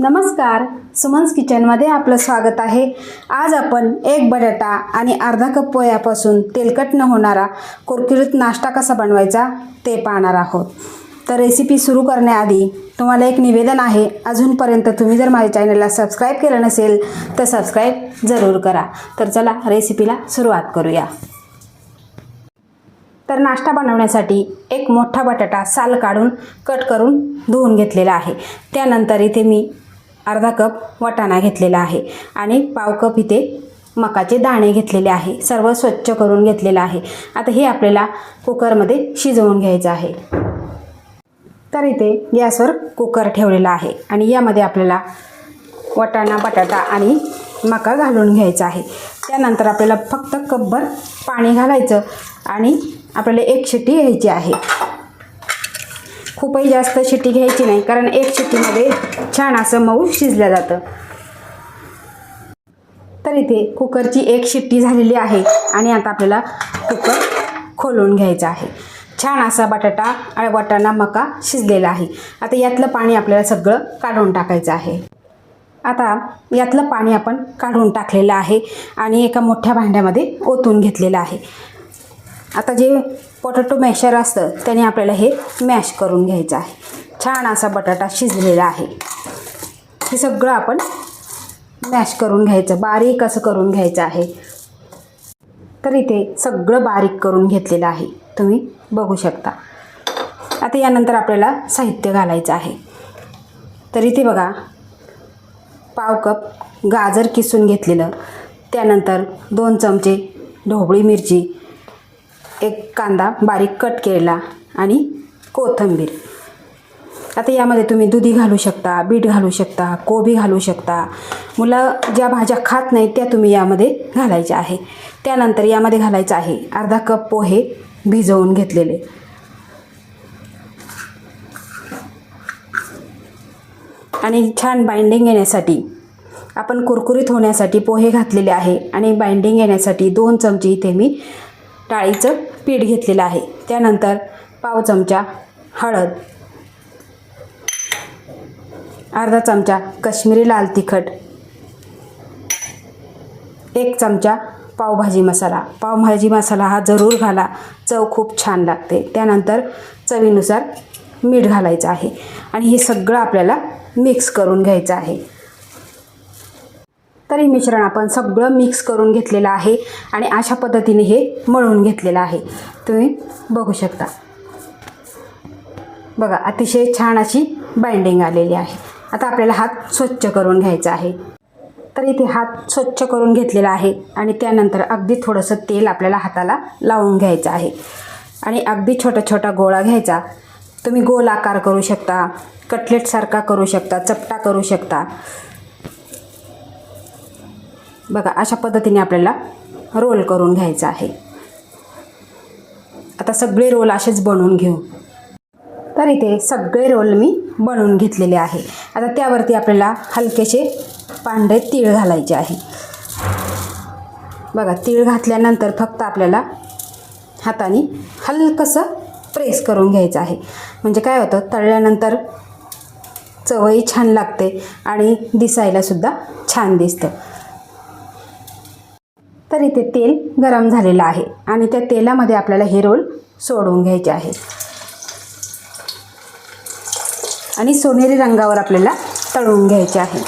नमस्कार. सुमन्स किचनमध्ये आपलं स्वागत आहे. आज आपण एक बटाटा आणि अर्धा कप पोह्यापासून तेलकट न होणारा कुरकुरीत नाश्ता कसा बनवायचा ते पाहणार आहोत. तर रेसिपी सुरू करण्याआधी तुम्हाला एक निवेदन आहे. अजूनपर्यंत तुम्ही जर माझ्या चॅनलला सबस्क्राईब केलं नसेल तर सबस्क्राईब जरूर करा. तर चला रेसिपीला सुरुवात करूया. तर नाश्ता बनवण्यासाठी एक मोठा बटाटा साल काढून कट करून धुवून घेतलेला आहे. त्यानंतर इथे मी अर्धा कप वाटाणा घेतलेला आहे आणि पाव कप इथे मकाचे दाणे घेतलेले आहे. सर्व स्वच्छ करून घेतलेलं आहे. आता हे आपल्याला कुकरमध्ये शिजवून घ्यायचं आहे. तर इथे गॅसवर कुकर ठेवलेला आहे आणि यामध्ये आपल्याला वाटाणा बटाटा आणि मका घालून घ्यायचा आहे. त्यानंतर आपल्याला फक्त कपभर पाणी घालायचं आणि आपल्याला एक शिट्टी घ्यायची आहे. खूपही जास्त शिट्टी घ्यायची नाही कारण एक शिट्टीमध्ये छान असं मऊ शिजलं जातं. तर इथे कुकरची एक शिट्टी झालेली आहे आणि आता आपल्याला कुकर खोलून घ्यायचा आहे. छान असा बटाटा आणि वाटाणा मका शिजलेला आहे. आता यातलं पाणी आपल्याला सगळं काढून टाकायचं आहे. आता यातलं पाणी आपण काढून टाकलेलं आहे आणि एका मोठ्या भांड्यामध्ये ओतून घेतलेलं आहे. आता जे पोटॅटो मॅशर असतं त्याने आपल्याला हे मॅश करून घ्यायचं आहे. छान असा बटाटा शिजलेला आहे. हे सगळं आपण मॅश करून घ्यायचं बारीक असं करून घ्यायचं आहे. तर इथे सगळं बारीक करून घेतलेलं आहे. तुम्ही बघू शकता. आता यानंतर आपल्याला साहित्य घालायचं आहे. तर इथे बघा पाव कप गाजर किसून घेतलेलं. त्यानंतर दोन चमचे ढोबळी मिरची एक कांदा बारीक कट केलेला आणि कोथिंबीर. आता यामध्ये तुम्ही दुधी घालू शकता बीट घालू शकता कोबी घालू शकता. मुलं ज्या भाज्या खात नाहीत त्या तुम्ही यामध्ये घालायच्या आहे. त्यानंतर यामध्ये घालायचं आहे अर्धा कप पोहे भिजवून घेतलेले. आणि छान बाइंडिंग येण्यासाठी आपण कुरकुरीत होण्यासाठी पोहे घातलेले आहे. आणि बाइंडिंग येण्यासाठी दोन चमचे इथे मी डाळीचं पीठ घेतलेलं आहे. त्यानंतर पाव चमचा हळद अर्धा चमचा कश्मीरी लाल तिखट एक चमचा पावभाजी मसाला. पावभाजी मसाला हा जरूर घाला. चव खूप छान लागते. त्यानंतर चवीनुसार मीठ घालायचं आहे. आणि हे सगळं आपल्याला मिक्स करून घ्यायचं आहे. तर हे मिश्रण आपण सगळं मिक्स करून घेतलेलं आहे आणि अशा पद्धतीने हे मळून घेतलेलं आहे. तुम्ही बघू शकता. बघा अतिशय छान अशी बाइंडिंग आलेली आहे. आता आपल्याला हात स्वच्छ करून घ्यायचा आहे. तर इथे हात स्वच्छ करून घेतलेला आहे आणि त्यानंतर अगदी थोडंसं तेल आपल्याला हाताला लावून घ्यायचं आहे. आणि अगदी छोटा छोटा गोळा घ्यायचा. तुम्ही गोल आकार करू शकता कटलेटसारखा करू शकता चपटा करू शकता. बघा अशा पद्धतीने आपल्याला रोल करून घ्यायचं आहे. आता सगळे रोल असेच बनवून घेऊ. तर इथे सगळे रोल मी बनवून घेतलेले आहे. आता त्यावरती आपल्याला हलकेसे पांढरे तीळ घालायचे आहे. बघा तीळ घातल्यानंतर फक्त आपल्याला हाताने हलकंसं प्रेस करून घ्यायचं आहे. म्हणजे काय होतं तळल्यानंतर चवही छान लागते आणि दिसायलासुद्धा छान दिसतं. तर इथे तेल गरम झालेलं आहे आणि त्या तेलामध्ये आपल्याला हे रोल सोडून घ्यायचे आहे आणि सोनेरी रंगावर आपल्याला तळून घ्यायचे आहे.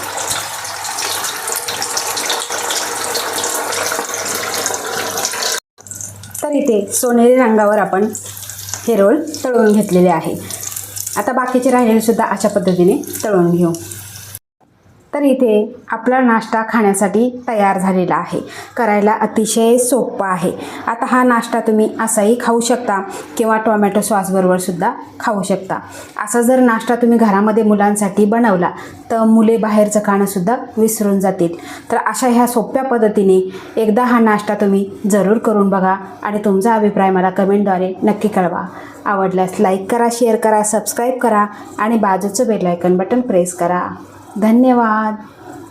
तर इथे सोनेरी रंगावर आपण हे रोल तळून घेतलेले आहे. आता बाकीचे राहिलेले सुद्धा अशा पद्धतीने तळून घेऊ. तर इथे आपला नाश्ता खाण्यासाठी तयार झालेला आहे. करायला अतिशय सोपा आहे. आता हा नाश्ता तुम्ही असाही खाऊ शकता किंवा टोमॅटो सॉसबरोबर सुद्धा खाऊ शकता. असा जर नाश्ता तुम्ही घरामध्ये मुलांसाठी बनवला तर मुले बाहेरचं खाणंसुद्धा विसरून जातील. तर अशा ह्या सोप्या पद्धतीने एकदा हा नाश्ता तुम्ही जरूर करून बघा आणि तुमचा अभिप्राय मला कमेंटद्वारे नक्की कळवा. आवडल्यास लाईक करा शेअर करा सबस्क्राईब करा आणि बाजूचं बेलायकन बटन प्रेस करा. धन्यवाद.